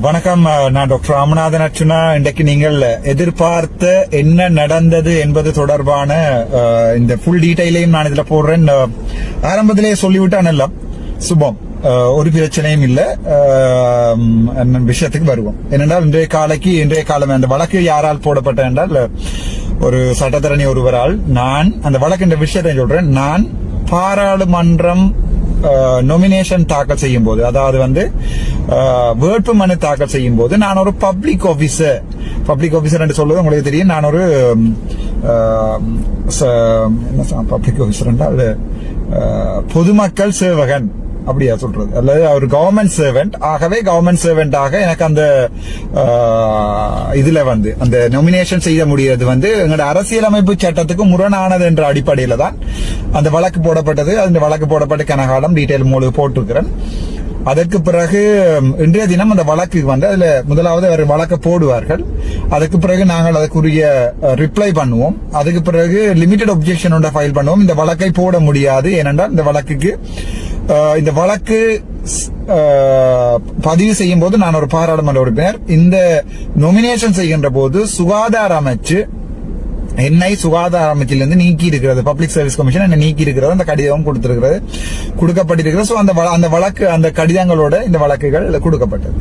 வணக்கம். நான் டாக்டர் ராமநாதன் அர்ச்சுனா இன்றைக்கு நீங்கள் எதிர்பார்த்த என்ன நடந்தது என்பது தொடர்பான இந்த ஃபுல் டீட்டெயிலையும் நான் இதுல போடுறேன். ஆரம்பத்திலேயே ஆரம்பத்திலே சொல்லிவிட்டான் எல்லாம். சுபம். ஒரு பிரச்சனையும் இல்ல. விஷயத்துக்கு வருவோம். ஏனென்றால் இன்றைய காலைக்கு இன்றைய காலம் அந்த வழக்கு யாரால் போடப்பட்ட என்றால் ஒரு சட்டத்தரணி ஒருவரால் நான் அந்த வழக்கு இந்த விஷயத்தை சொல்றேன். நான் பாராளுமன்றம் நொமினேஷன் தாக்கல் செய்யும் போது அதாவது வந்து வேட்பு மனு தாக்கல் செய்யும் போது நான் ஒரு பப்ளிக் ஆபீசர் பப்ளிக் ஆபீசர் என்று சொல்வது உங்களுக்கு தெரியும். நான் ஒரு ச- என்ன பப்ளிக் ஆபீசர் என்றால் பொதுமக்கள் சேவகன். அப்படியா சொல்றது? அல்லது அவர் கவர்மெண்ட் சர்வெண்ட் ஆகவே கவர்மெண்ட் சர்வெண்டாக எனக்கு அந்த இதுல வந்து அந்த நொமினேஷன் செய்ய முடியாது வந்து எங்களோட அரசியலமைப்பு சட்டத்துக்கு முரணானது என்ற அடிப்படையில தான் அந்த வழக்கு போடப்பட்டது. அந்த வழக்கு போடப்பட்ட கனகாலம் டீட்டெயில் மூலம் போட்டிருக்கிறேன். அதற்கு பிறகு இன்றைய தினம் அந்த வழக்கு வந்து அதுல முதலாவது அவர் வழக்கை போடுவார்கள். அதுக்கு பிறகு நாங்கள் அதுக்குரிய ரிப்ளை பண்ணுவோம். அதுக்கு பிறகு லிமிடெட் ஒப்ஜெக்ஷன் ஃபைல் பண்ணுவோம். இந்த வழக்கை போட முடியாது. ஏனென்றால் இந்த வழக்குக்கு இந்த வழக்கு ஸ்- பதிவு செய்யும் போது நான் ஒரு பாராளுமன்ற உறுப்பினர். இந்த நொமினேஷன் செய்கின்ற போது சுகாதார அமைச்சு என்னை சுகாதார அமைச்சிலிருந்து நீக்கி இருக்கிறது பப்ளிக் சர்வீஸ் கமிஷன் என்னை நீக்கி இருக்கிறது அந்த கடிதம் கொடுத்திருக்கிறது. கொடுக்கப்பட்டிருக்கிறது. ஸோ அந்த வ- அந்த வழக்கு அந்த கடிதங்களோட இந்த வழக்குகள் கொடுக்கப்பட்டது.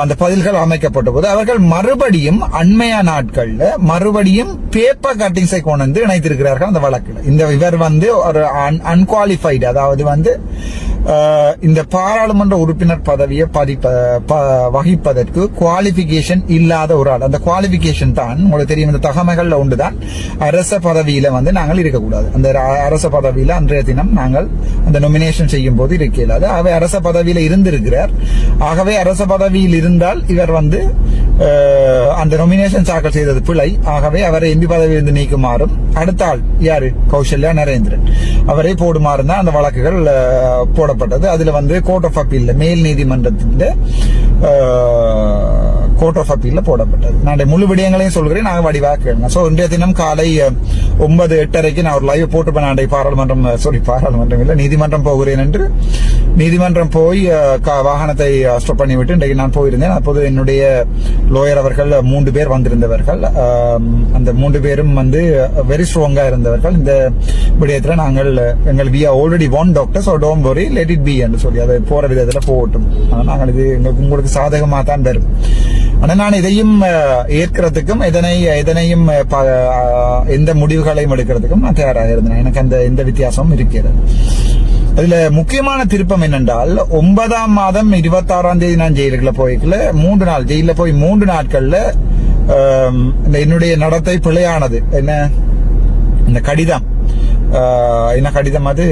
அந்த பதில்கள் அமைக்கப்பட்ட போது அவர்கள் மறுபடியும் அண்மைய நாட்கள்ல மறுபடியும் பேப்பர் கட்டிங்ஸை கொண்டு வந்து இணைத்திருக்கிறார்கள் அந்த வழக்குல. இந்த இவர் வந்து ஒரு அன்குவாலிஃபைடு அதாவது வந்து இந்த பாராளுமன்ற உறுப்பினர் பதவியை பதிப்ப ப- வகிப்பதற்கு குவாலிபிகேஷன் இல்லாத ஒரு ஆள். அந்த குவாலிபிகேஷன் தான் உங்களுக்கு தெரியும் இந்த தகமைகள்ல ஒன்றுதான். அரச பதவியில வந்து நாங்கள் இருக்கக்கூடாது. அந்த அரச பதவியில அன்றைய தினம் நாங்கள் அந்த நொமினேஷன் செய்யும் போது இருக்க இயலாது அவை அரச பதவியில இருந்திருக்கிறார். ஆகவே அரச பதவியில் இருந்தால் இவர் வந்து அந்த நொமினேஷன் தாக்கல் செய்தது பிழை. ஆகவே அவரை எம்பி பதவியிலிருந்து நீக்குமாறும் அடுத்த ஆள் யாரு? கௌசல்யா நரேந்திரன். அவரை போடுமாறு தான் அந்த வழக்குகள் போட போடப்பட்டது அதுல வந்து கோர்ட் ஆஃப் அப்பீல் மேல் நீதிமன்றத்தின் கோர்ட் ஆஃப் அப்பீல்ல போடப்பட்டது. நான் முழு விடயங்களையும் சொல்கிறேன். நான் வடிவாக கேளுங்க. சோ இன்றைய தினம் காலை ஒன்பது எட்டரைக்கு நான் ஒரு லைவ் போட்டு நான் பாராளுமன்றம் சாரி பாராளுமன்றம் இல்ல நீதிமன்றம் போகிறேன் என்று. நீதிமன்றம் போய் வாகனத்தை ஸ்டாப் பண்ணிவிட்டு இன்றைக்கு நான் போயிருந்தேன். அப்போது என்னுடைய லோயர் அவர்கள் மூன்று பேர் வந்திருந்தவர்கள். அந்த மூன்று பேரும் வந்து வெரி ஸ்ட்ராங்கா இருந்தவர்கள். இந்த விடயத்தில் நாங்கள் எங்கள் we already one doctor so don't worry let it be என்று சொல்லி அதை போற விதத்துல போகட்டும். ஆனால் நாங்கள் இது எங்களுக்கு உங்களுக்கு சாதகமா தான் வரும் ஆனா நான் இதையும் ஏற்கிறதுக்கும் இதனை இதனையும் எந்த முடிவுகளையும் எடுக்கிறதுக்கும் நான் தயாராக இருந்தேன். எனக்கு அந்த எந்த வித்தியாசமும் இருக்கிறது. அதுல முக்கியமான திருப்பம் என்னென்றால் ஒன்பதாம் மாதம் இருபத்தி ஆறாம் தேதி நான் ஜெயிலுக்குள்ள போய்க்கல. மூன்று நாள் ஜெயில போய் மூன்று நாட்கள்ல இந்த என்னுடைய நடத்தை பிழையானது. என்ன? இந்த கடிதம். என்ன கடிதம் அது?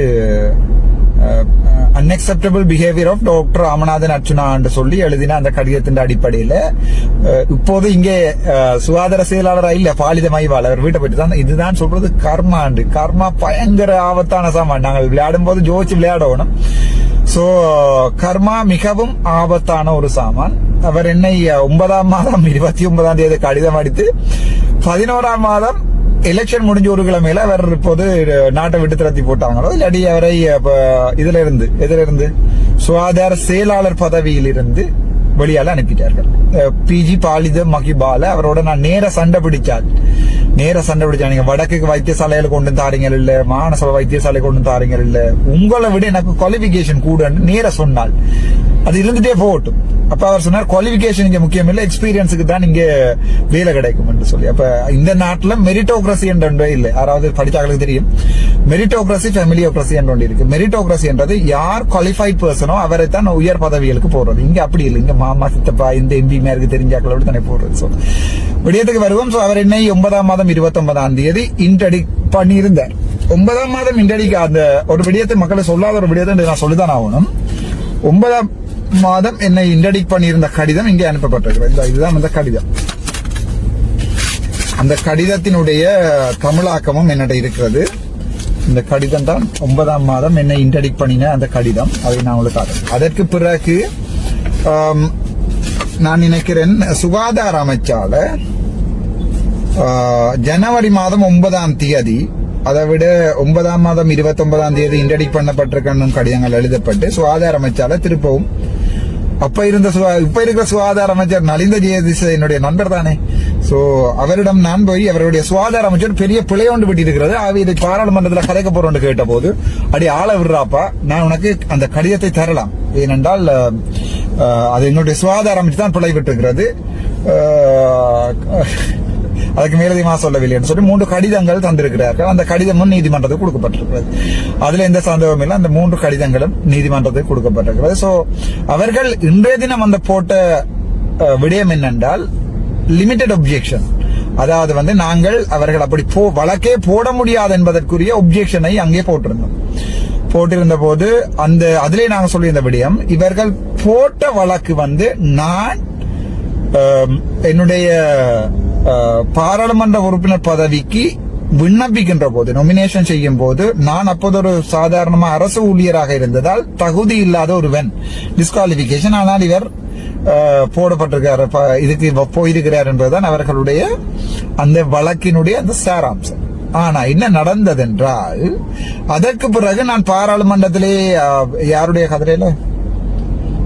Unacceptable behaviour of doctor Ramanathan Archuna என்று சொல்லி எழுதின அந்த கடிதத்தின் அடிப்படையில் இப்போது இங்கே சுகாதார செயலாளர் இல்ல பாலித மைவால் அவர் வீட்டை போயிட்டு தான் இதுதான் சொல்றது கர்மாண்டு கர்மா பயங்கர ஆபத்தான சாமான் நாங்கள் விளையாடும் போது ஜோதிச்சு விளையாடணும். சோ கர்மா மிகவும் ஆபத்தான ஒரு சாமான். அவர் என்னை ஒன்பதாம் மாதம் இருபத்தி ஒன்பதாம் தேதி கடிதம் அடித்து பதினோராம் மாதம் எலெக்ஷன் முடிஞ்ச ஒரு கிழமையில அவர் இப்போது நாட்டை விட்டு திரத்தி போட்டாங்களோ இல்லாட்டி அவரை இதுல இருந்து எதுல இருந்து சுகாதார செயலாளர் பதவியில் இருந்து வெளியால் அனுப்பிட்டார்கள். பிஜி பாலித மகிபால அவரோட நான் நேர சண்டை பிடிச்சால் நேர சண்டை பிடிச்சா நீங்க வடக்கு வைத்தியசாலையில கொண்டு வந்து தாரீங்க இல்ல மாநசபை வைத்தியசாலை கொண்டு தாரீங்க இல்ல உங்களை விட எனக்கு குவாலிபிகேஷன் கூடன்னு நேர சொன்னால் அது இருந்துட்டே போகட்டும். அப்ப அவர் சொன்னார் குவாலிபிகேஷன் இங்க முக்கியம் இல்ல எக்ஸ்பீரியன்ஸுக்கு தான் இங்க வேலை கிடைக்கும் என்று சொல்லி. அப்ப இந்த நாட்டுல மெரிட்டோக்ரஸி என்ற ஒன்றே இல்லை. யாராவது படித்தாங்களுக்கு தெரியும். மெரிட்டோகிரசி ஃபெமிலியோகிரசி என்ற ஒன்று இருக்கு. மெரிட்டோகிரசி என்றது யார் குவாலிஃபைட் பர்சனோ அவரை தான் உயர் பதவிகளுக்கு போடுறது. இங்க அப்படி இல்லை. இங்க மாமா சித்தப்பா இந்த எம்பி மேருக்கு தெரிஞ்சாக்களோட தானே போடுறது. So விடயத்துக்கு வருவோம். சோ அவர் என்னை ஒன்பதாம் மாதம் இருபத்தி ஒன்பதாம் தேதி இன்டடி பண்ணியிருந்தார். ஒன்பதாம் மாதம் இன்டடிக்கு அந்த ஒரு விடயத்தை மக்களை சொல்லாத ஒரு விடயத்தை நான் சொல்லிதான் ஆகணும். ஒன்பதாம் மாதம் என்னை இன்டடிக் பண்ணியிருந்த கடிதம் இங்கே அனுப்பப்பட்டிருக்கிறது இந்த இதுதான் அந்த கடிதம். அந்த கடிதத்தினுடைய தமிழாக்கமும் என்னிட இருக்கிறது. இந்த கடிதம் தான் ஒன்பதாம் மாதம் என்னை இன்டடிக் பண்ணின அந்த கடிதம். அதை நான் உங்களுக்கு அதற்கு பிறகு நான் நினைக்கிறேன் சுகாதார அமைச்சால ஜனவரி மாதம் ஒன்பதாம் தேதி அதை விட ஒன்பதாம் மாதம் இருபத்தி ஒன்பதாம் தேதி இன்டடிக் பண்ணப்பட்டிருக்கணும் கடிதங்கள் எழுதப்பட்டு சுகாதார அமைச்சால திருப்பவும். அப்ப இருந்த சுகா- இப்ப இருக்கிற சுகாதார அமைச்சர் நலிந்த ஜெயதிச என்னுடைய நண்பர் தானே. சோ அவரிடம் நான் போய் அவருடைய சுகாதார அமைச்சர் பெரிய பிழை ஒன்று விட்டிருக்கிறது. இருக்கிறது இதை பாராளுமன்றத்தில் கலைக்க போறோம் கேட்ட போது அடி ஆள விடுறாப்பா நான் உனக்கு அந்த கடிதத்தை தரலாம். ஏனென்றால் அது எங்களுடைய சுகாதார அமைச்சர் தான் பிழை விட்டிருக்கிறது அதுக்கு மேலதிகமாக சொல்லவில்லைன்னு சொல்லி மூன்று கடிதங்கள் தந்திருக்கிறார்கள். அந்த கடிதமும் நீதிமன்றத்துக்கு கொடுக்கப்பட்டிருக்கிறது. அதுல எந்த சந்தேகமும் இல்லை. அந்த மூன்று கடிதங்களும் நீதிமன்றத்துக்கு கொடுக்கப்பட்டிருக்கிறது. சோ அவர்கள் இன்றைய தினம் அந்த போட்ட விடயம் என்னென்றால் லிமிட்டெட் ஒப்ஜெக்ஷன் அதாவது வந்து நாங்கள் அவர்கள் அப்படி போ வழக்கே போட முடியாது என்பதற்குரிய ஒப்ஜெக்ஷனை அங்கே போட்டிருந்தோம். போட்டிருந்த போது அந்த அதிலே நாங்கள் சொல்லியிருந்த விடயம் இவர்கள் போட்ட வழக்கு வந்து நான் என்னுடைய பாராளுமன்ற உறுப்பினர் பதவிக்கு விண்ணப்பிக்கின்ற போது நொமினேஷன் செய்யும் போது நான் அப்போது ஒரு சாதாரணமா அரசு ஊழியராக இருந்ததால் தகுதி இல்லாத ஒருவன் டிஸ்குவாலிபிகேஷன் ஆனால் இவர் ஆ, போடப்பட்டிருக்காரு இதுக்கு போயிருக்கிறார் என்பதுதான் அவர்களுடைய அந்த வழக்கினுடைய அந்த சாராம்சம். ஆனா என்ன நடந்தது என்றால் அதற்கு பிறகு நான் பாராளுமன்றத்திலே யாருடைய கதிரையில?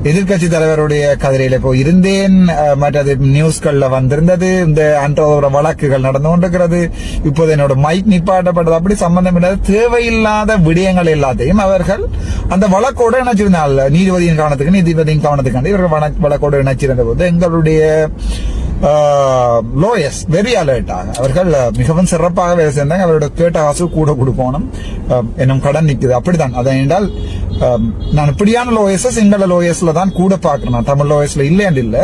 எதிர்க்கட்சி தலைவருடைய கதிரையில இப்போ இருந்தேன். மற்றது நியூஸ்கள்ல வந்திருந்தது. இந்த அன்றோர வழக்குகள் நடந்து கொண்டிருக்கிறது. இப்போது என்னோட மைக் நிப்பாட்டப்பட்டது. அப்படி சம்பந்தம் இல்லாத தேவையில்லாத விடயங்கள் எல்லாத்தையும் அவர்கள் அந்த வழக்கோடு இணைச்சிருந்தாங்க நீதிபதியின் கவனத்துக்கு நீதிபதியின் கவனத்துக்கு இவர்கள் வழக்கோடு இணைச்சிருந்த போது எங்களுடைய லோயஸ் வெரி அலர்ட்டாக அவர்கள் மிகவும் சிறப்பாக வேலை செய்தாங்க. அவரோட கேட்ட காசு கூட கொடுக்கணும். என்னும் கடன் நிக்குது. அப்படித்தான். அதை என்றால் நான் இப்படியான லோயஸ் சிங்கள லோயஸ்ல தான் கூட பார்க்கணும். தமிழ் லோயஸ்ல இல்லைன்னு இல்லை.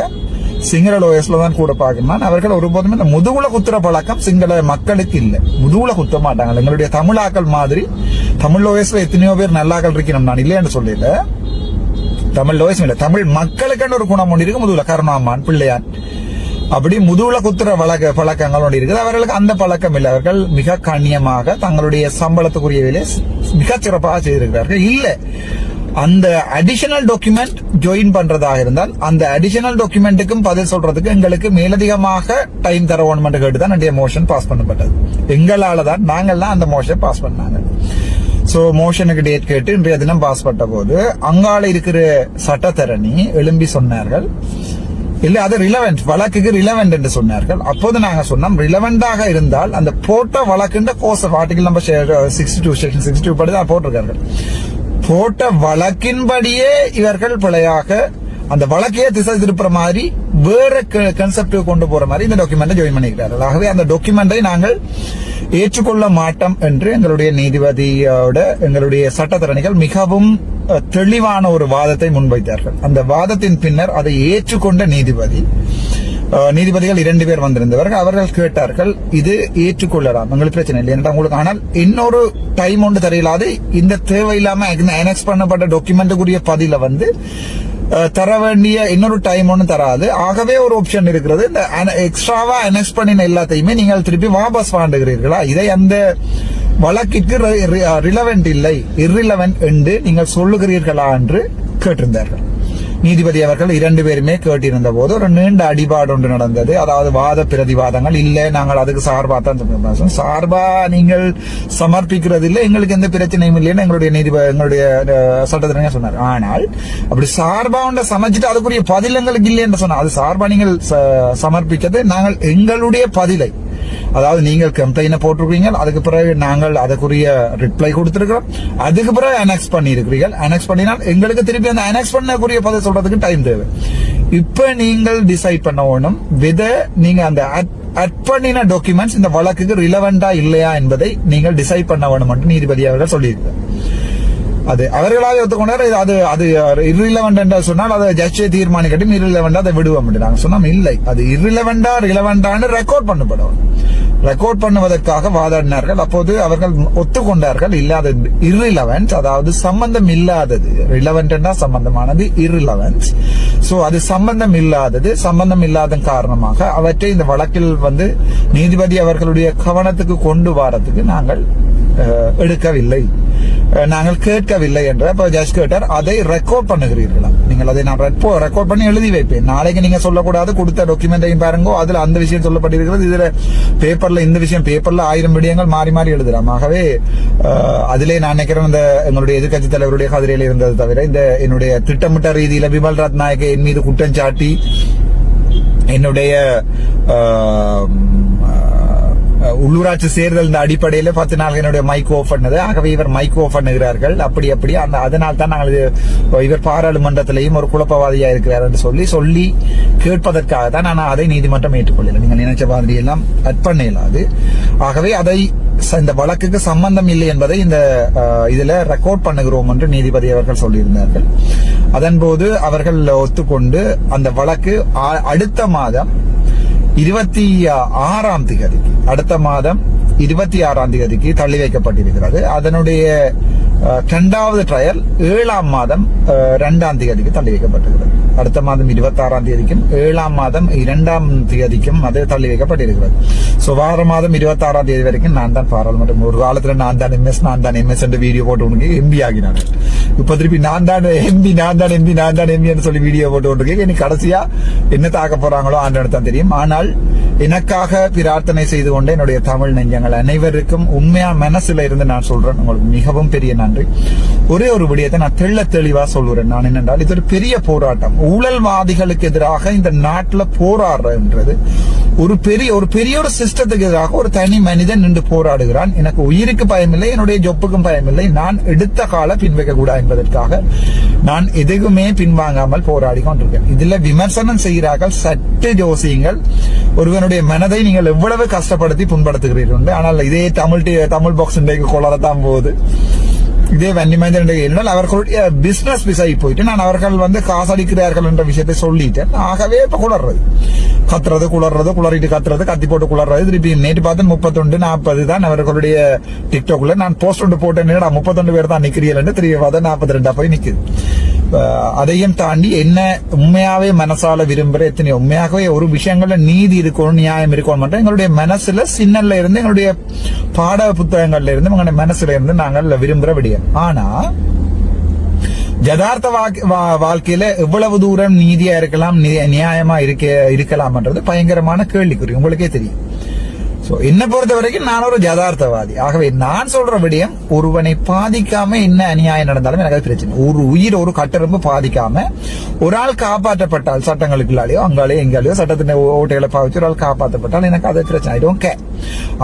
சிங்கள லோயஸ்ல தான் கூட பார்க்கணும். அவர்கள் ஒருபோதுமே இந்த முதுகுல குத்துற பழக்கம் சிங்கள மக்களுக்கு இல்லை. முதுகுல குத்த மாட்டாங்க. எங்களுடைய தமிழாக்கள் மாதிரி தமிழ் லோயஸ்ல எத்தனையோ பேர் நல்லாக்கள் இருக்கணும். நான் இல்லைன்னு சொல்லல. தமிழ் லோயஸ் இல்ல. தமிழ் மக்களுக்கான ஒரு குணம் ஒன்று இருக்கு. முதுகுல கருணாமான் பிள்ளையான். அப்படி முதுகுல குத்துற வழக்க பழக்கங்களோடு இருக்குது. அவர்களுக்கு அந்த பழக்கம் இல்லை. அவர்கள் மிக கண்ணியமாக தங்களுடைய சம்பளத்துக்குரிய வேலையை மிக சிறப்பாக செய்திருக்கிறார்கள். இல்ல. அந்த அடிஷனல் டாக்குமெண்ட் ஜாயின் பண்றதாக இருந்தால் அந்த அடிஷனல் டாக்குமெண்ட்டுக்கும் பதில் சொல்றதுக்கு எங்களுக்கு மேலதிகமாக டைம் தர வேணுமென்று கேட்டு தான் என்னுடைய மோஷன் பாஸ் பண்ணப்பட்டது. எங்களால தான் நாங்கள் தான் அந்த மோஷன் பாஸ் பண்ணாங்க. சோ மோஷனுக்கு டேட் கேட்டு இன்றைய தினம் பாஸ் பண்ண போது அங்கால இருக்கிற சட்டத்தரணி எழும்பி சொன்னார்கள். இல்லை அது ரிலவெண்ட் வழக்குக்கு ரிலவெண்ட் என்று சொன்னார்கள். அப்போது நாங்க சொன்னோம் ரிலவெண்டாக இருந்தால் அந்த போட்ட வழக்குன்ற course article number sixty two section sixty two படி தான் போட்டிருக்கார்கள். போட்ட வழக்கின்படியே இவர்கள் பிழையாக அந்த வழக்கையே திசை திருப்புற மாதிரி வேற கன்செப்ட் கொண்டு போற மாதிரி இந்த டாக்குமெண்ட்டை ஜாயின் பண்ணிக்கிறார்கள் ஆகவே அந்த டாக்குமெண்டை நாங்கள் ஏற்றுக்கொள்ள மாட்டோம் என்று எங்களுடைய நீதிபதியோட எங்களுடைய சட்டத்தரணிகள் மிகவும் தெளிவான ஒரு வாதத்தை முன்வைத்தார்கள். அந்த வாதத்தின் பின்னர் அதை ஏற்றுக்கொண்ட நீதிபதி நீதிபதிகள் இரண்டு பேர் வந்திருந்தவர்கள். அவர்கள் கேட்டார்கள் இது ஏற்றுக்கொள்ளலாம். உங்களுக்கு பிரச்சனை இல்லை. என்றால் உங்களுக்கு ஆனால் இன்னொரு டைம் ஒன்று தெரியலாது. இந்த தேவையில்லாம அனெக்ஸ் பண்ணப்பட்ட டாக்குமெண்ட்டுக்குரிய பதில வந்து தர வேண்டிய இன்னொரு டைம் ஒன்றும் தராது. ஆகவே ஒரு ஆப்ஷன் இருக்கிறது. இந்த எக்ஸ்ட்ராவா அனெக்ஸ் பண்ணின எல்லாத்தையுமே நீங்கள் திருப்பி வாபஸ் வாண்டுகிறீர்களா இதை அந்த வழக்கிற்கு ரிலவெண்ட் இல்லை. இர்ரிலவெண்ட் என்று நீங்கள் சொல்லுகிறீர்களா என்று கேட்டிருந்தார்கள். நீதிபதி அவர்கள் இரண்டு பேருமே கேட்டிருந்த போது ஒரு நீண்ட அடிபாடு ஒன்று நடந்தது. அதாவது வாத பிரதிவாதங்கள். இல்ல நாங்கள் அதுக்கு சார்பா தான் சார்பா நீங்கள் சமர்ப்பிக்கிறது இல்லை எங்களுக்கு எந்த பிரச்சனையும் இல்லைன்னு எங்களுடைய நீதிபதி எங்களுடைய அஹ், சட்டத்திறங்க சொன்னார். ஆனால் அப்படி சார்பா ஒன்றை சமைச்சிட்டு அதுக்குரிய பதில் எங்களுக்கு இல்லை என்று சொன்னார். அது சார்பா நீங்கள் ச- சமர்ப்பிச்சது நாங்கள் எங்களுடைய பதிலை அதாவது நீங்கள் கம்ப்ளைண்ட் போட்டிருக்கீங்க அதுக்கு பிறகு நாங்கள் அதுக்குரிய ரிப்ளை கொடுத்திருக்கிறோம். அதுக்கு பிறகு அனெக்ஸ் பண்ணி இருக்கிறீர்கள் அனெக்ஸ் பண்ணினால் எங்களுக்கு திருப்பி அந்த அனெக்ஸ் பண்ணக்கூடிய பதில் சொல்றதுக்கு டைம் தேவை. இப்ப நீங்கள் டிசைட் பண்ண வேணும் வித நீங்க அந்த அட் பண்ணின டாக்குமெண்ட்ஸ் இந்த வழக்குக்கு ரிலவெண்டா இல்லையா என்பதை நீங்கள் டிசைட் பண்ண வேணும் என்று நீதிபதி அவர்கள் சொல்லியிருக்கிறார். அது அவர்களாக ஒத்துக்கொண்டார். அது அது irrelevant என்று சொன்னால் அதை ஜட்ஜை தீர்மானிக்கட்டும் irrelevant அதை விடுவோம் என்று நாங்கள் சொன்னோம். இல்லை. அது irrelevant-ஆ ரிலவெண்டான்னு ரெக்கார்ட் பண்ணப்படும் ரெக்கார்ட் பண்ணுவதற்காக வாதாடினார்கள். அப்போது அவர்கள் ஒத்துக்கொண்டார்கள். இல்லாத இர்ரிலவென்ஸ் அதாவது சம்பந்தம் இல்லாதது. ரிலவெண்ட் சம்பந்தமானது இர்ரிலவென்ஸ் சோ அது சம்பந்தம் இல்லாதது சம்பந்தம் இல்லாத காரணமாக அவற்றை இந்த வழக்கில் வந்து நீதிபதி அவர்களுடைய கவனத்துக்கு கொண்டு வரதுக்கு நாங்கள் எடுக்கவில்லை. நாங்கள் கேட்கவில்லை என்ற இப்போ ஜட்ஜ் கேட்டார் அதை ரெக்கார்ட் பண்ணுகிறீர்களா? நீங்கள் அதை நான் ரெக்கார்ட் பண்ணி எழுதி வைப்பேன். நாளைக்கு நீங்க சொல்லக்கூடாது கொடுத்த டாக்குமெண்டையும் பாருங்க அதுல அந்த விஷயம் சொல்லப்பட்டிருக்கிறது இதுல பேப்பர்ல இந்த விஷயம் பேப்பர்ல ஆயிரம் விடயங்கள் மாறி மாறி எழுதலாம் ஆகவே அதிலே நான் நினைக்கிறேன் இந்த எங்களுடைய எதிர்கட்சி தலைவருடைய கதிரையில் இருந்தது தவிர இந்த என்னுடைய திட்டமிட்ட ரீதியில விமல் நாயக்கை என் மீது குற்றம் சாட்டி என்னுடைய உள்ளூராட்சி சேர்தல் இந்த அடிப்படையில பத்து நாள் என்னுடைய மைக் ஓஃப் பண்ணது ஆகவே இவர் மைக் ஓஃப் பண்ணுகிறார்கள் அப்படி அப்படி. அந்த அதனால் தான் நாங்கள் இது- இவர் பாராளுமன்றத்திலையும் ஒரு குழப்பவாதியா இருக்கிறார் என்று சொல்லி சொல்லி கேட்பதற்காக தான் நான் அதை நீதிமன்றம் ஏற்றுக்கொள்ளல நீங்கள் நினைச்ச மாதிரி எல்லாம் அட் பண்ண இயலாது ஆகவே அதை ச- இந்த வழக்குக்கு சம்பந்தம் இல்லை என்பதை இந்த இதுல ரெக்கார்ட் பண்ணுகிறோம் என்று நீதிபதி அவர்கள் சொல்லியிருந்தார்கள். அதன்போது அவர்கள் ஒத்துக்கொண்டு அந்த வழக்கு அடுத்த மாதம் இருபத்தி ஆறாம் திகதிக்கு அடுத்த மாதம் இருபத்தி ஆறாம் தேதிக்கு தள்ளி வைக்கப்பட்டிருக்கிறது. அதனுடைய ரெண்டாவது ட்ரையல் ஏழாம் மாதம் ரெண்டாம் தேதிக்கு தள்ளி வைக்கப்பட்டிருக்கிறது அடுத்த மாதம் இருபத்தி ஆறாம் தேதிக்கும் ஏழாம் மாதம் இரண்டாம் தேதிக்கும் அது தள்ளி வைக்கப்பட்டிருக்கிறது சுவார மாதம் இருபத்தி ஆறாம் தேதி வரைக்கும் நான் தான் பாராளுமன்றம் ஒரு காலத்துல நான் தான் எம்எஸ் நான் தான் எம்எஸ் என்று வீடியோ போட்டு உனக்கு எம்பி ஆகினாங்க இப்ப திருப்பி நான் தான் எம்பி நான் தான் எம்பி நான் தான் எம்பி சொல்லி வீடியோ போட்டு கொண்டிருக்கேன் எனக்கு கடைசியா என்ன தாக்க போறாங்களோ ஆண்டவனுக்கு தான் தெரியும் ஆனால் எனக்காக பிரார்த்தனை செய்து கொண்டு என்னுடைய தமிழ் நெஞ்சங்கள் அனைவருக்கும் உண்மையா மனசுல இருந்து நான் சொல்றேன் உங்களுக்கு மிகவும் பெரிய நன்றி ஒரே ஒரு விடயத்தை நான் தெள்ள தெளிவா சொல்லுறேன். நான் என்னென்றால் இது ஒரு பெரிய போராட்டம். ஊழல்வாதிகளுக்கு எதிராக இந்த நாட்டில் போராடுறன்றது ஒரு பெரிய ஒரு பெரிய ஒரு சிஸ்டத்துக்கு எதிராக ஒரு தனி மனிதன் நின்று போராடுகிறான். எனக்கு உயிருக்கு பயமில்லை என்னுடைய ஜொப்புக்கும் பயமில்லை. நான் எடுத்த கால பின்வைக்க கூடாது என்பதற்காக நான் எதுக்குமே பின்வாங்காமல் போராடி கொண்டிருக்கேன். இதுல விமர்சனம் செய்கிறார்கள் சட்டு ஜோசியங்கள். ஒருவனுடைய மனதை நீங்கள் எவ்வளவு கஷ்டப்படுத்தி புண்படுத்துகிறீர்கள்? ஆனால் இதே தமிழ் தமிழ் பாக்ஸ் இன்றைக்கு கொளரத்தான் போகுது. இதே வன்னிமேந்தன் என்றால் அவர்களுடைய பிசினஸ் விசை போயிட்டு நான் அவர்கள் வந்து காசடிக்கிறார்கள் என்ற விஷயத்தை சொல்லிட்டேன் ஆகவே இப்ப குளர்றது. கத்துறது குளர்றது குளறிட்டு கத்துறது கத்தி போட்டு குளர்றது. திருப்பி நேற்று பார்த்து முப்பத்தொண்டு நாற்பது தான் அவர்களுடைய டிக்டாக்ல நான் போஸ்ட் ஒன்று போட்டேன் முப்பத்தொண்டு பேர் தான் நிக்கிறீர்கள் திருப்பி பார்த்தா நாற்பத்தி ரெண்டா போய் நிக்குது. அதையும் தாண்டி என்ன உண்மையாவே மனசால விரும்புற எத்தனை உண்மையாகவே ஒரு விஷயங்கள்ல நீதி இருக்கணும் நியாயம் இருக்கணும் மட்டும் எங்களுடைய மனசுல சின்னல்ல இருந்து எங்களுடைய பாட புத்தகங்கள்ல இருந்து எங்களுடைய மனசுல இருந்து நாங்கள் விரும்புற விடியோம் ஆனா யதார்த்த வா- வாழ்க்கையில எவ்வளவு தூரம் நீதியா இருக்கலாம் நியாயமா இருக்க இருக்கலாம்ன்றது பயங்கரமான கேள்விக்குறி உங்களுக்கே தெரியும் சோ என்ன பொறுத்த வரைக்கும் நான் ஒரு யதார்த்தவாதி. ஆகவே நான் சொல்ற விடயம் ஒருவனை பாதிக்காம என்ன அநியாயம் நடந்தாலும் எனக்கு அது பிரச்சனை. ஒரு உயிர் ஒரு கட்டெரும்பு பாதிக்காம ஒரு ஆள் காப்பாற்றப்பட்டால் சட்டங்களுக்குள்ளாலேயோ அங்காலேயோ எங்காலேயோ சட்டத்தின் ஓட்டைகளை பாவிச்சு ஒரு ஆள் காப்பாற்றப்பட்டால் எனக்கு அது பிரச்சனை. ஐ டோன்ட் கேர்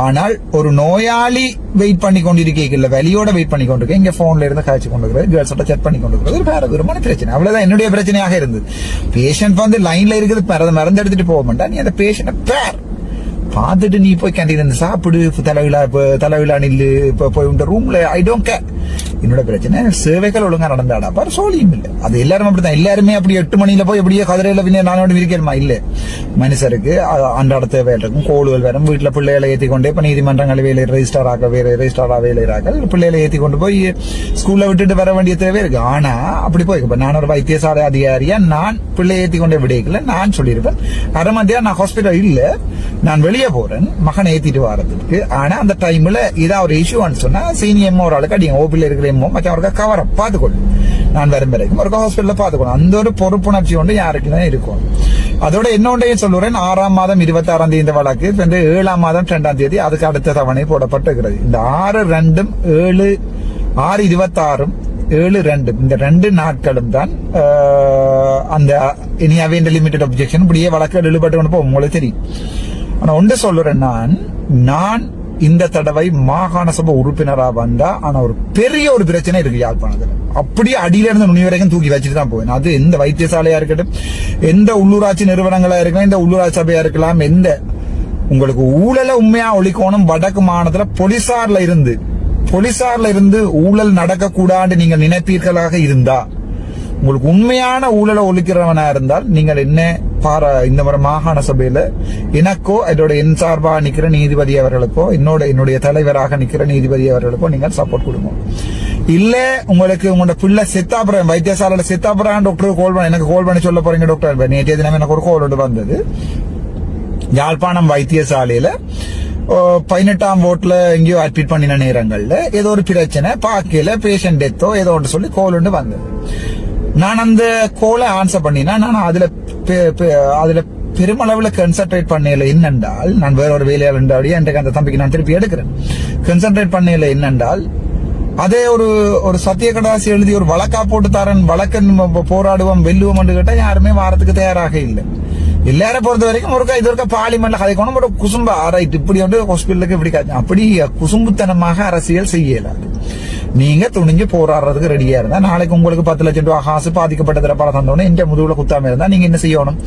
ஆனால் ஒரு நோயாளி வெயிட் பண்ணி கொண்டிருக்கீங்கல்ல வெளியோட வெயிட் பண்ணி கொண்டிருக்கேன் இங்க போன்ல இருந்து காய்ச்சி கொண்டிருக்கிறது கேர்ள்ஸோட செக் பண்ணி கொண்டிருக்கிறது ஒரு வேற விதமான பிரச்சனை. அவ்வளவுதான். என்னுடைய பிரச்சனையாக இருந்தது. பேஷண்ட் வந்து லைன்ல இருக்கிறது மருந்து மருந்து எடுத்துட்டு போக மாட்டா நீ அந்த பேஷண்ட பேர் பார்த்துட்டு நீ போய் கேண்டீன் சாப்பிடு தலைவிழா இப்போ தலைவிழா நில்லு இப்போ போய் உண்ட ரூம்ல ஐ டோன்ட் கேர் என்னோட பிரச்சனை சேவைகள் ஒழுங்கா நடந்தாடா? பாரு சோழியும் இல்லை. அது எல்லாரும் அப்படிதான் எல்லாருமே அப்படி எட்டு மணியில போய் எப்படியோ கதிரையில பின்ன நானோட இருக்கணுமா இல்ல. மனுஷருக்கு அன்றாட தேவை இருக்கும் கோளுகள் வரும் வீட்டுல பிள்ளைகளை ஏத்தி கொண்டே இப்ப நீதிமன்றங்கள் வேலை ரெஜிஸ்டர் ஆக வேலை ரெஜிஸ்டரா வேலைறாக்கள் பிள்ளைகளை ஏத்தி கொண்டு போய் ஸ்கூல்ல விட்டுட்டு வர வேண்டிய தேவை இருக்கு. ஆனா அப்படி போய் இப்ப நான் ஒரு வைத்தியசாலை அதிகாரியா நான் பிள்ளை ஏத்தி கொண்டே விடைக்கல. நான் சொல்லியிருப்பேன். அரை மத்தியா நான் ஹாஸ்பிட்டல் இல்ல. நான் வெளியே போறேன். மகனை ஏத்திட்டு வரதுக்கு ஆனா அந்த டைம்ல இதா ஒரு இஷ்யூன்னு சொன்னா சீனியர் ஒரு ஆளுக்கு அடிங்க. ஓபில இருக்கிற மச்சான் ஒருக்கா கவரை பார்த்துக்கொள்ளு நான் வரும் வரைக்கும் ஒருக்கா ஹாஸ்பிட்டல்ல பார்த்துக்கணும் அந்த ஒரு பொறுப்புணர்ச்சி ஒன்று யாருக்கு தான் இருக்கும். அதோட இன்னொன்றையும் சொல்லுறேன்? ஆறாம் மாதம் இருபத்தி ஆறாம் தேதி இந்த வழக்கு இப்போ இந்த ஏழாம் மாதம் ரெண்டாம் தேதி அதுக்கு அடுத்த தவணை போடப்பட்டிருக்கிறது. இந்த ஆறு ரெண்டும் ஏழு ஆறு இருபத்தாறும் ஏழு ரெண்டு இந்த ரெண்டு நாட்களும் தான் ஆஹ், அந்த இனி இந்த லிமிடெட் அப்ஜெக்ஷன் இப்படியே வழக்கு எழுபட்டு கொண்டு போகும் உங்களுக்கு தெரியும். ஆனா ஒன்று சொல்லுறேன் நான் நான் இந்த தடவை மாகாண சபை உறுப்பினரா வந்தா ஆனா ஒரு பெரிய ஒரு பிரச்சனை இருக்கு யாழ்ப்பாணத்துல. அப்படியே அடியில இருந்து நுனி வரைக்கும் தூக்கி வச்சுட்டு தான் போவேன். அது எந்த வைத்தியசாலையா இருக்கட்டும் எந்த உள்ளூராட்சி நிறுவனங்களா இருக்கலாம் எந்த உள்ளூராட்சி சபையா இருக்கலாம் எந்த உங்களுக்கு ஊழல உண்மையா ஒழிக்கணும் வடக்கு மாநிலத்துல போலீசார்ல இருந்து போலீசார்ல இருந்து ஊழல் நடக்கக்கூடாது நீங்கள் நினைப்பீர்களாக இருந்தா உங்களுக்கு உண்மையான ஊழலை ஒழிக்கிறவனா இருந்தால் நீங்கள் என்ன பாரா இந்த மாதிரி மாகாண சபையில எனக்கோ என்னோட என் சார்பாக நிக்கிற நீதிபதி அவர்களுக்கோ என்னோட என்னுடைய தலைவராக நிக்கிற நீதிபதி அவர்களுக்கோ நீங்கள் சப்போர்ட் கொடுங்க. இல்ல உங்களுக்கு உங்களோட பிள்ளை செத்தாப்புறம் வைத்தியசாலையில செத்தாப்புறம் டாக்டர் கால் பண்ண எனக்கு கால் பண்ணி சொல்ல போறீங்க டாக்டர் நேற்றைய தினம் எனக்கு ஒரு கால் ஒன்று வந்தது. யாழ்ப்பாணம் வைத்தியசாலையில பதினெட்டாம் ஓட்டுல எங்கேயோ அட்மிட் பண்ணின நேரங்கள்ல ஏதோ ஒரு பிரச்சனை பாக்கையில பேஷண்ட் டெத்தோ ஏதோ ஒன்று சொல்லி கோல் ஒன்று வந்தது. நான் அந்த கோலை ஆன்சர் பண்ணினா நான் அதுல பெ- அதுல பெருமளவுல கன்சென்ட்ரேட் பண்ணல என்னென்றால் நான் வேற ஒரு வேலையால் என்றாடி எனக்கு அந்த தம்பிக்கு நான் திருப்பி எடுக்கிறேன். கன்சென்ட்ரேட் பண்ணல என்னென்றால் அதே ஒரு ஒரு சத்திய கடாசி எழுதி ஒரு வழக்கா போட்டு தரேன் வழக்கன் போராடுவோம் வெல்லுவோம் கேட்டா யாருமே வாரத்துக்கு தயாராக இல்லை. எல்லாரும் பொறுத்த வரைக்கும் ஒருக்கா இது ஒருக்கா பார்லிமெண்ட்ல கதைக்கணும் ஒரு குசும்பா ஆராய்ட்டு இப்படி வந்து ஹாஸ்பிட்டலுக்கு இப்படி அப்படி குசும்புத்தனமாக அரசியல் செய்யலாது. நீங்க துணிஞ்சு போராடுறதுக்கு ரெடியா இருந்தா நாளைக்கு உங்களுக்கு பத்து லட்சம் ரூபாய் காசு பாதிக்கப்பட்ட தரப்பால தந்தோடனே என் முதுகுல குத்தாம இருந்தா நீங்க என்ன செய்யணும்?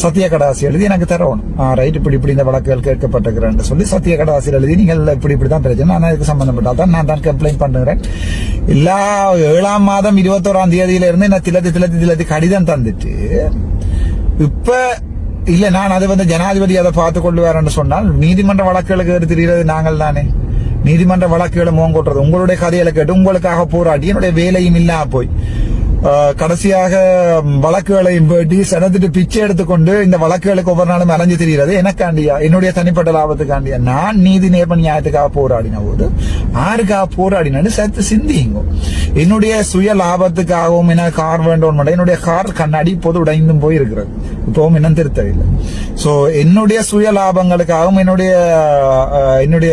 சத்திய கடாசி எழுதி எனக்கு தரணும். ரைட் இப்படி இப்படி இந்த வழக்குகள் கேட்கப்பட்டிருக்கிறேன் சொல்லி சத்திய கடாசி எழுதி நீங்கள் இப்படி இப்படி தான் பிரச்சனை. நான் இதுக்கு சம்பந்தப்பட்டா தான் நான் தான் கம்ப்ளைண்ட் பண்ணுறேன் எல்லா ஏழாம் மாதம் இருபத்தோராம் தேதியில இருந்து என்ன திலத்தி திலத்தி திலத்தி கடிதம் தந்துட்டு இப்ப இல்ல நான் அது வந்து ஜனாதிபதி அதை பார்த்து கொள்வார்னு சொன்னால் நீதிமன்ற வழக்குகளுக்கு எடுத்துறது நாங்கள் தானே நீதிமன்ற வழக்குகளை முகம் கொட்டுறது உங்களுடைய கதைகளை கேட்டு உங்களுக்காக போராடி என்னுடைய வேலையும் இல்லாம போய். கடைசியாக வழக்குகளை வேண்டி சனத்துட்டு பிச்சை எடுத்துக்கொண்டு இந்த வழக்குகளுக்கு ஒவ்வொரு நாளும் அலைஞ்சு தெரிகிறது எனக்காண்டியா? என்னுடைய தனிப்பட்ட லாபத்துக்காண்டியா? நான் நீதி நேர்ம நியாயத்துக்காக போராடின போது யாருக்காக போராடினு சேர்த்து சிந்திங்க என்னுடைய சுய லாபத்துக்காகவும் என்ன கார் வேண்டும் என்னுடைய கார் கண்ணாடி இப்போது உடைந்தும் போய் இருக்கிறது இப்பவும் இன்னும் திருத்தவில்லை. ஸோ என்னுடைய சுய லாபங்களுக்காகவும் என்னுடைய என்னுடைய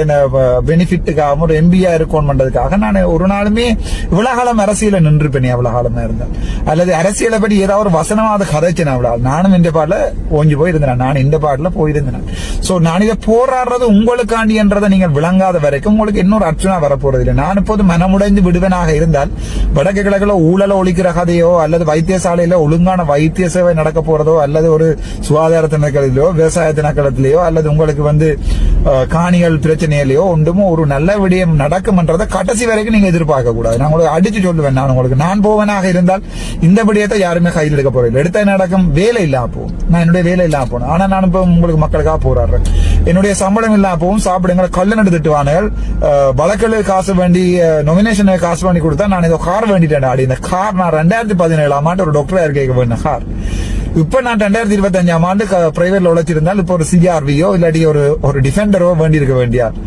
பெனிஃபிட்டுக்காகவும் ஒரு எம்பியா இருக்கணும் பண்றதுக்காக நான் ஒரு நாளுமே இவ்வளவு காலம் அரசியல நின்றுப்பேன் எவ்வளவு காலமா இருந்தால் அல்லது அரசியலை பற்றி ஏதாவது ஒரு வசனமாவது கதைச்சேன் அவளால் நானும் இந்த பாடல ஓஞ்சி போயிருந்தேன். நான் இந்த பாடல போயிருந்தேன். சோ நான் இதை போராடுறது உங்களுக்காண்டி என்றதை நீங்கள் விளங்காத வரைக்கும் உங்களுக்கு இன்னொரு அர்ச்சனா வரப்போறது இல்லை நான் இப்போது மனமுடைந்து விடுவனாக இருந்தால் வடக்கு கிழக்குல ஊழல ஒழிக்கிற கதையோ அல்லது வைத்தியசாலையில ஒழுங்கான வைத்திய சேவை நடக்க போறதோ அல்லது ஒரு சுகாதார திணைக்களத்திலோ விவசாய திணைக்களத்திலேயோ அல்லது உங்களுக்கு வந்து காணிகள் பிரச்சனையிலையோ ஒன்றுமோ ஒரு நல்ல விடயம் நடக்கும்ன்றதை கடைசி வரைக்கும் நீங்க எதிர்பார்க்க கூடாது. நான் உங்களுக்கு அடிச்சு சொல்லுவேன் நான் உங்களுக்கு நான் போவனாக இருந்தால் இந்த விடயத்தை யாருமே கையில் எடுக்க போறதில்லை. எடுத்த நடக்கும்? வேலை இல்லாம போகும் நான் என்னுடைய வேலை இல்லாம போனேன் ஆனா நான் இப்ப உங்களுக்கு மக்களுக்காக போராடுறேன். என்னுடைய சம்பளம் இல்லாம போகும் சாப்பிடுங்க கல் நடு திட்டுவானுகள் வழக்கில் காசு வேண்டி நொமினேஷன் காசு வேண்டி கொடுத்தா நான் ஏதோ கார் வேண்டிட்டேன் அடி இந்த கார் நான் ரெண்டாயிரத்தி பதினேழாம் ஆண்டு ஒரு டாக்டரா இருக்க வேண்டிய கார். இப்ப நான் ரெண்டாயிரத்தி இருபத்தி அஞ்சாம் ஆண்டு பிரைவேட்ல உழைச்சிருந்தால் இப்ப ஒரு சிஆர்வியோ இல்லாட்டி ஒரு ஒரு டிஃபெண்டரோ வேண்டி இருக்க வேண்டியார்.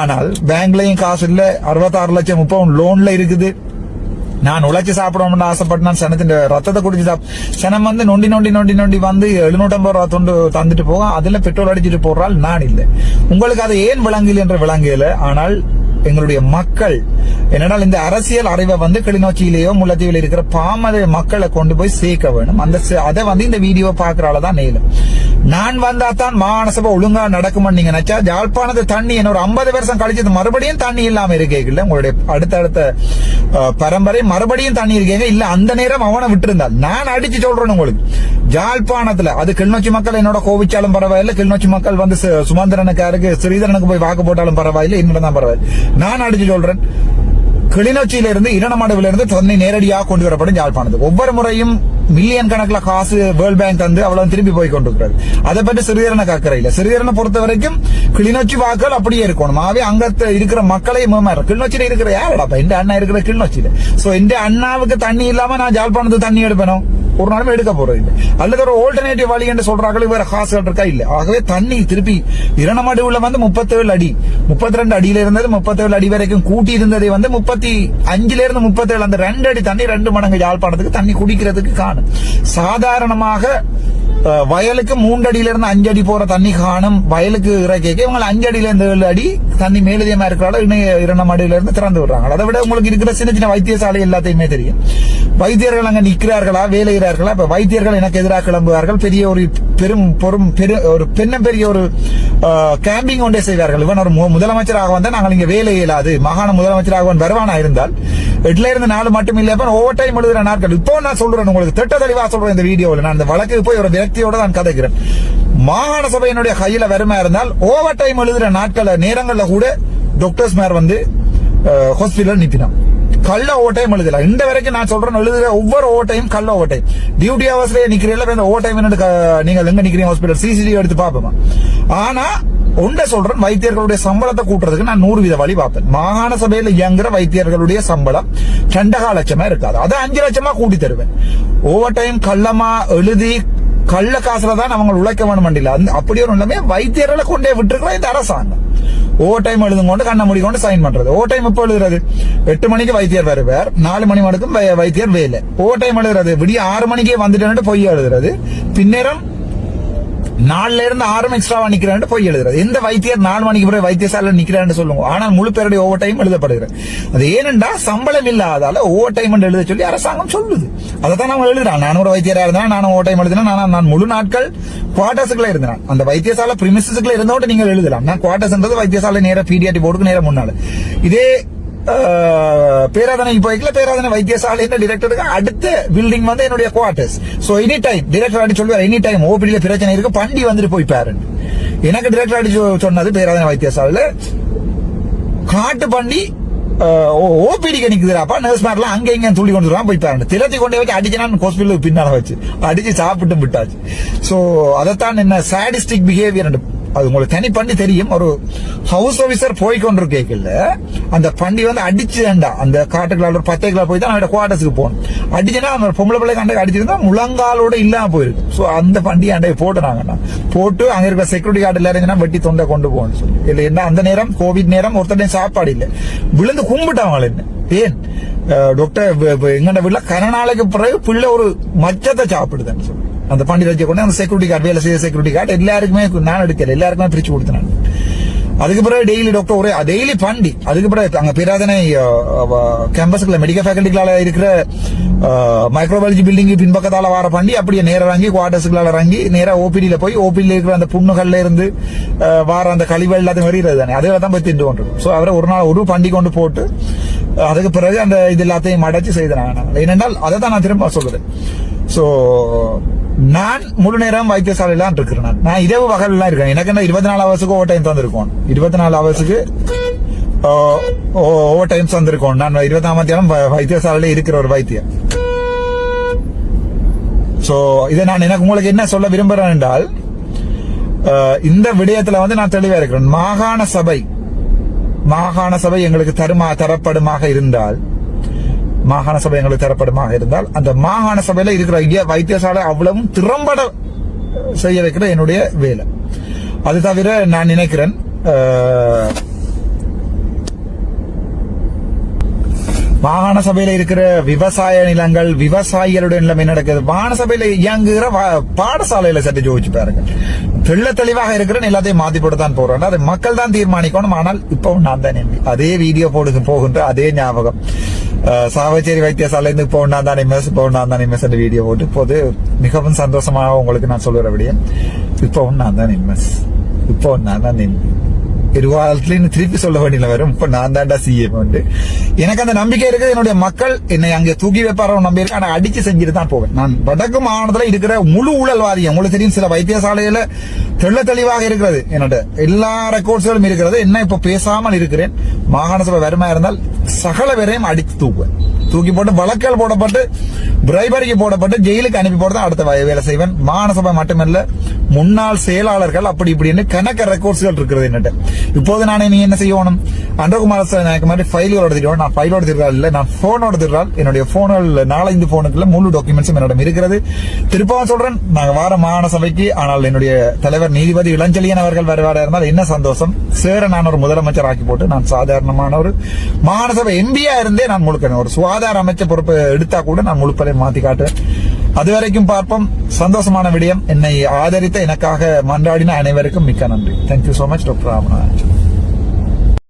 ஆனால் பேங்க்லயும் காசு இல்ல. அறுபத்தாறு லட்சம் முப்பது லோன்ல இருக்குது. நான் உழைச்சி சாப்பிடணும்னு ஆசைப்பட்டு நான் சனத்தின் ரத்தத்தை குடிச்சு சாப் சனம் வந்து நொண்டி நொண்டி நொண்டி நொண்டி வந்து எழுநூற்றம்பது ரூபா தொண்டு தந்துட்டு போக அதுல பெட்ரோல் அடிச்சிட்டு போறால் நான் இல்லை. உங்களுக்கு அது ஏன் விளங்கல என்ற விளங்கல ஆனால் எங்களுடைய மக்கள். என்னென்னால் இந்த அரசியல் அறிவை வந்து கிளிநொச்சியிலேயோ முல்லத்தீவில் இருக்கிற பாமதை மக்களை கொண்டு போய் சேர்க்க வேணும். அந்த அதை வந்து இந்த வீடியோ பாக்குறால தான் நேலும் நான் வந்தா தான் மாகாண ஒழுங்கா நடக்கும் நீங்க நினைச்சா ஜாழ்ப்பாணத்து தண்ணி என்ன ஒரு ஐம்பது வருஷம் கழிச்சது மறுபடியும் தண்ணி இல்லாம இருக்கீங்கல்ல உங்களுடைய அடுத்தடுத்த பரம்பரை மறுபடியும் தண்ணி இருக்கீங்க இல்ல? அந்த நேரம் அவனை விட்டிருந்தால். நான் அடிச்சு சொல்றேன் உங்களுக்கு. ஜாழ்ப்பாணத்துல அது கிளிநொச்சி மக்கள் என்னோட கோவிச்சாலும் பரவாயில்ல. கிளிநொச்சி மக்கள் வந்து சுமந்திரனுக்காருக்கு ஸ்ரீதரனுக்கு போய் வாக்கு போட்டாலும் பரவாயில்ல. என்னோட தான் பரவாயில்ல. நான் அடிச்சு சொல்றேன். கிளிநொச்சியில இருந்து இரணமடுவில இருந்து தண்ணி நேரடியாக கொண்டு வரப்படும் யாழ்ப்பாணத்துக்கு ஒவ்வொரு முறையும் மில்லியன் கணக்கில் காசு வேர்ல்ட் பேங்க் தந்து அவ்வளவு திரும்பி போய் கொண்டிருக்கிறது. அதை பற்றி சிறுதரண கக்கறை இல்ல. சிறுதரனை பொறுத்த வரைக்கும் கிளிநொச்சி வாக்கள் அப்படியே இருக்கணும். ஆவே அங்க இருக்கிற மக்களையும் மேமாறு கிளிநொச்சியில இருக்கிற யாரடாப்பா எந்த அண்ணா இருக்கிற கிளிநொச்சியில. சோ எந்த அண்ணாவுக்கு தண்ணி இல்லாம நான் ஜாழ்ப்பாணத்துக்கு தண்ணி எடுப்பேனும் ஒரு நாளும் எடுக்க போறது இல்லை. அல்லது ஒரு ஆல்டர்னேட்டிவ் வழி என்று சொல்றாங்களோ வேற ஹாஸ்பிட்டல் இருக்கா? இல்ல. ஆகவே தண்ணி திருப்பி இரணமடுவுல வந்து முப்பத்தேழு அடி முப்பத்தி ரெண்டு அடியில இருந்தது முப்பத்தேழு அடி வரைக்கும் கூட்டி இருந்ததை வந்து முப்பத்தி அஞ்சுல இருந்து முப்பத்தேழு அந்த ரெண்டு அடி தண்ணி ரெண்டு மடங்கு யாழ்ப்பாணத்துக்கு தண்ணி குடிக்கிறதுக்கு காணும். சாதாரணமாக வயலுக்கு மூன்றடியில இருந்து அஞ்சடி போற தண்ணி காணும் வயலுக்கு இறக்கேக்க இவங்க அஞ்சடியில இருந்து ஏழு அடி தண்ணி மேலதியமா இருக்கிறாலும் இன்னும் இரண்டாம் மாடியில இருந்து திறந்து விடுறாங்க. அதை விட உங்களுக்கு இருக்கிற சின்ன சின்ன வைத்தியசாலை எல்லாத்தையுமே தெரியும். வைத்தியர்கள் அங்க நிற்கிறார்களா வேலைகிறார்களா இப்ப வைத்தியர்கள் எனக்கு எதிராக கிளம்புவார்கள். பெரிய ஒரு பெரும் பொறும் பெரு ஒரு பெண்ணம் பெரிய ஒரு கேம்பிங் ஒன்றே செய்வார்கள். இவன் ஒரு மு- முதலமைச்சராக வந்தா நாங்கள் இங்க வேலை இயலாது. மாகாண முதலமைச்சராக வருவானா இருந்தால் எட்டுல இருந்து நாலு மட்டும் இல்ல ஓவர் டைம் எழுதுற நாட்கள் இப்போ நான் சொல்றேன் உங்களுக்கு திட்ட தெளிவா சொல்றேன் இந்த வீடியோவில். நான் இந்த வழக்கு போய் ஒரு விரக்தியோட நான் கதைக்கிறேன். மாகாண சபையினுடைய கையில வருமா இருந்தால் ஓவர் டைம் எழுதுற நாட்கள் நேரங்கள்ல கூட டாக்டர்ஸ் மேர் வந்து ஹாஸ்பிட்டல் நிப்பினான் கள்ள ஓட்டையும் எழுதல. இந்த வரைக்கும் நான் சொல்றேன் எழுதுற ஒவ்வொரு ஓட்டையும் கள்ள ஓட்டை. டியூட்டி ஹவர்ஸ்ல நிக்கிறீங்களா இந்த ஓட்டைம் நீங்க எங்க நிக்கிறீங்க ஹாஸ்பிட்டல் சிசிடிவி எடுத்து பாப்போமா ஆனா ஒன்றை சொல்றேன் வைத்தியர்களுடைய சம்பளத்தை கூட்டுறதுக்கு நான் நூறு வீத வழி பார்ப்பேன். மாகாண சபையில் இயங்குற வைத்தியர்களுடைய சம்பளம் ரெண்டகா லட்சமா இருக்காது. அதை அஞ்சு லட்சமா கூட்டி தருவேன். ஓவர் டைம் கள்ளமா எழுதி கள்ள காசுல தான் அவங்க உழைக்க வேணும் அந்த அப்படி ஒரு நிலைமை வைத்தியர்களை கொண்டே விட்டுருக்கிறோம் இந்த அரசாங்கம். ஓவர் டைம் எழுதும் கொண்டு கண்ணை மூடிக்கொண்டு சைன் பண்றது. ஓ டைம் எப்போ எழுதுறது? எட்டு மணிக்கு வைத்தியர் வருவார். நாலு மணி மணிக்கும் வை- வைத்தியர் வேலை. ஓ டைம் எழுதுறது. விடிய ஆறு மணிக்கே வந்துட்டேன்னு பொய் எழுதுறது. பின்னேரம் நாலுல இருந்து ஆறு எக்ஸ்ட்ரா நிக்கிறான் போய் எழுதுறது. எந்த வைத்தியர் நாலு மணிக்கு பிறகு வைத்தியசாலை நிக்கிறேன்னு சொல்லுவோம் ஆனால் முழு பேருடைய ஓவர் டைம் எழுதப்படுகிறது. அது ஏனென்றா சம்பளம் இல்லாதால ஓவர் டைம் எழுத சொல்லி அரசாங்கம் சொல்லுது. அதை தான் நம்ம எழுதுறான் நான் ஒரு வைத்தியரா இருந்தா நான் ஓவர் டைம் எழுதினா நான் நான் முழு நாட்கள் குவார்டர்ஸுக்குள்ள இருந்தேன் அந்த வைத்தியசாலை பிரிமிசஸ்க்குள்ள இருந்தோட்டு நீங்கள் எழுதலாம். நான் குவார்டர்ஸ்ன்றது வைத்தியசாலை நேர பிடிஆர்டி போர்டுக்கு நேரம் முன்னால. இதே பேராதனைக்கு போய்க்கல பேராதனை வைத்தியசாலை டிரெக்டருக்கு அடுத்த பில்டிங் வந்து என்னுடைய quarters so any time director அடி சொல்லுவார் எனி டைம் ஓபிடியில பிரச்சனை இருக்கு பண்டி வந்துட்டு போய் பாருங்க எனக்கு டிரெக்டர் அடி சொன்னது பேராதனை வைத்தியசாலையில காட்டு பண்ணி ஓபிடிக்கு நிக்குதுடாப்பா நர்ஸ் மாதிரிலாம் அங்க இங்க துள்ளி கொண்டு வருவான் போய் பாருங்க திரத்தி கொண்டே வச்சு அடிச்சுனா ஹாஸ்பிட்டலுக்கு பின்னால வச்சு அடிச்சு சாப்பிட்டு விட்டாச்சு. சோ அதைத்தான் என்ன சாடிஸ்டிக் பிஹேவியர் அது உங்களுக்கு தனி பண்டி தெரியும். ஒரு ஹவுஸ் ஆபீசர் போய் கொண்டிருக்கல அந்த பண்டி வந்து அடிச்சுடா அந்த காட்டுக்குள்ள ஒரு கிலோ போய் தான் அவனோட குவார்டர்ஸுக்கு போகணும். அடிச்சுன்னா அந்த பொம்பளை பிள்ளை கண்ட அடிச்சிருந்தா முழங்காலோட இல்லாம போயிருக்கு. சோ அந்த பண்டி அண்டை போட்டுனாங்கண்ணா போட்டு அங்க இருக்க செக்யூரிட்டி கார்டு இல்லாருங்கன்னா வெட்டி தொண்டை கொண்டு போகணும் சொல்லி. இல்ல என்ன அந்த நேரம் கோவிட் நேரம் ஒருத்தடையும் சாப்பாடு இல்ல. விழுந்து கும்பிட்டாங்க என்ன? ஏன்? டாக்டர் எங்கட வீட்டுல கன நாளைக்கு பிறகு பிள்ளை ஒரு மச்சத்தை சாப்பிடுதுன்னு சொல்லி. அந்த பண்டிகை கொண்டு அந்த செக்யூரிட்டி கார்டு வேலை செய்ய செக்யூரிட்டி கார்டு எல்லாருக்குமே நான் எடுக்கல. எல்லாருக்குமே பிரிச்சு கொடுத்தேன் அதுக்கு பிறகு டெய்லி டாக்டர் ஒரே டெய்லி பண்டி. அதுக்கு பிறகு அங்க பேராதனை கேம்பஸ்ல மெடிக்கல் ஃபேக்கல்டிகளால இருக்கிற மைக்ரோபாலஜி பில்டிங் பின்பக்கத்தால வர பாண்டி. அப்படியே நேரம் இறங்கி குவார்டர்ஸ்க்குள்ள இறங்கி நேராக ஓபிடியில போய் ஓபிடியில இருக்கிற அந்த புண்ணுகள்ல இருந்து வார அந்த கழிவு எல்லாத்தையும் வருகிறது தானே. அதுல தான் போய் திண்டு கொண்டு ஸோ அவரை ஒரு நாள் ஒரு பண்டி கொண்டு போட்டு அதுக்கு பிறகு அந்த இது எல்லாத்தையும் அடைச்சு செய்தாங்க ஏனென்றால் அதை தான் நான் திரும்ப சொல்றேன் ஸோ நான் முழு நேரம் வைத்தியசாலையில இருக்கிறேன் நான். நான் இரவு பகல்லாம் இருக்கேன். எனக்கு என்ன இருபத்தி நாலு ஹவர்ஸுக்கு ஓவர் டைம் தந்திருக்கோம். இருபத்தி நாலு ஹவர்ஸுக்கு ஓவர் டைம் தந்திருக்கோம். நான் இருபதாம் தேதி வ- வைத்தியசாலையில இருக்கிற ஒரு வைத்தியம். சோ இதை நான் எனக்கு உங்களுக்கு என்ன சொல்ல விரும்புறேன் என்றால் இந்த விடயத்துல வந்து நான் தெளிவா இருக்கிறேன். மாகாண சபை மாகாண சபை எங்களுக்கு தருமா தரப்படுமாக இருந்தால் மாகாண சபை எங்களுக்கு தரப்படுமா இருந்தால் அந்த மாகாண சபையில இருக்கிற ஐயா வைத்தியசாலை அவ்வளவும் திறம்பட செய்ய வைக்கிற என்னுடைய வேலை. அது தவிர நான் நினைக்கிறேன் மாகாண சபையில இருக்கிற விவசாய நிலங்கள் விவசாயிகளுடைய நிலைமை நடக்குது? மாகாண சபையில இயங்குகிற பாடசாலையில சற்று ஜோதிச்சு பாருங்க. தெள்ள தெளிவாக இருக்கிற எல்லாத்தையும் மாத்தி போட்டு தான் போறோம் அது மக்கள் தான் தீர்மானிக்கணும். ஆனால் இப்போ நான் தான் அதே வீடியோ போடுக்கு போகின்ற அதே ஞாபகம். சாவச்சேரி வைத்தியசாலை இருந்து இப்போ நான் தான் எம்எஸ் இப்போ நான் தான் அந்த வீடியோ போட்டு இப்போது மிகவும் சந்தோஷமாக உங்களுக்கு நான் சொல்லுற விடிய இப்போ நான் தான் எம்எஸ் இப்போ நான் தான் எம்பி எதிர்காலத்துல திருப்பி சொல்ல வேண்டிய வரும் இப்போ நான் தான்டா சிஎம் வந்து எனக்கு அந்த நம்பிக்கை இருக்குது என்னுடைய மக்கள் என்னை அங்கே தூக்கி வைப்பாரோ நம்பி இருக்கு ஆனால் அடிச்சு செஞ்சுட்டு தான் போவேன் நான் வடக்கு மாவட்டத்தில் இருக்கிற முழு ஊழல்வாதி உங்களுக்கு தெரியும் சில வைத்தியசாலையில தெள்ள தெளிவாக இருக்கிறது என்னோட எல்லா ரெக்கார்ட்ஸ்களும் இருக்கிறது என்ன இப்போ பேசாமல் இருக்கிறேன் மாகாண சபை வருமா இருந்தால் സഹള വരെയും അടിച്ചു തൂക്കുക. தூக்கி போட்டு வழக்கல் போடப்பட்டு பிரைபரிக்கு போடப்பட்டு ஜெயிலுக்கு அனுப்பி போட்டு தான் அடுத்த வேலை செய்வேன். மாநசபை மட்டுமல்ல முன்னாள் செயலாளர்கள் அப்படி இப்படின்னு கணக்க ரெக்கார்ட்ஸ்கள் இருக்கிறது என்னட்டு. இப்போது நான் நீ என்ன செய்யணும்? அன்றகுமார எனக்கு மாதிரி ஃபைலோட திருவாள் நான் ஃபைலோட திருவாள் இல்லை நான் போனோட திருவாள் என்னுடைய போன்கள் நாலஞ்சு போனுக்குள்ள முழு டாக்குமெண்ட்ஸும் என்னிடம் இருக்கிறது. திருப்பவும் சொல்றேன் நாங்க வார மாநசபைக்கு ஆனால் என்னுடைய தலைவர் நீதிபதி இளஞ்செழியன் அவர்கள் வருவாரா இருந்தால் என்ன சந்தோஷம்? சேர நான் ஒரு முதலமைச்சர் ஆக்கி போட்டு நான் சாதாரணமான ஒரு மாநசபை எம்பியா இருந்தே நான் முழுக்கணும் ஒரு சுகாதார அமைச்சர் பொறுப்பு எடுத்தா கூட நான் முழுப்பதை மாத்தி காட்டுறேன். அது வரைக்கும் பார்ப்போம். சந்தோஷமான விடயம். என்னை ஆதரித்த எனக்காக மன்றாடின அனைவருக்கும் மிக்க நன்றி. Thank you so much doctor Ramanathan.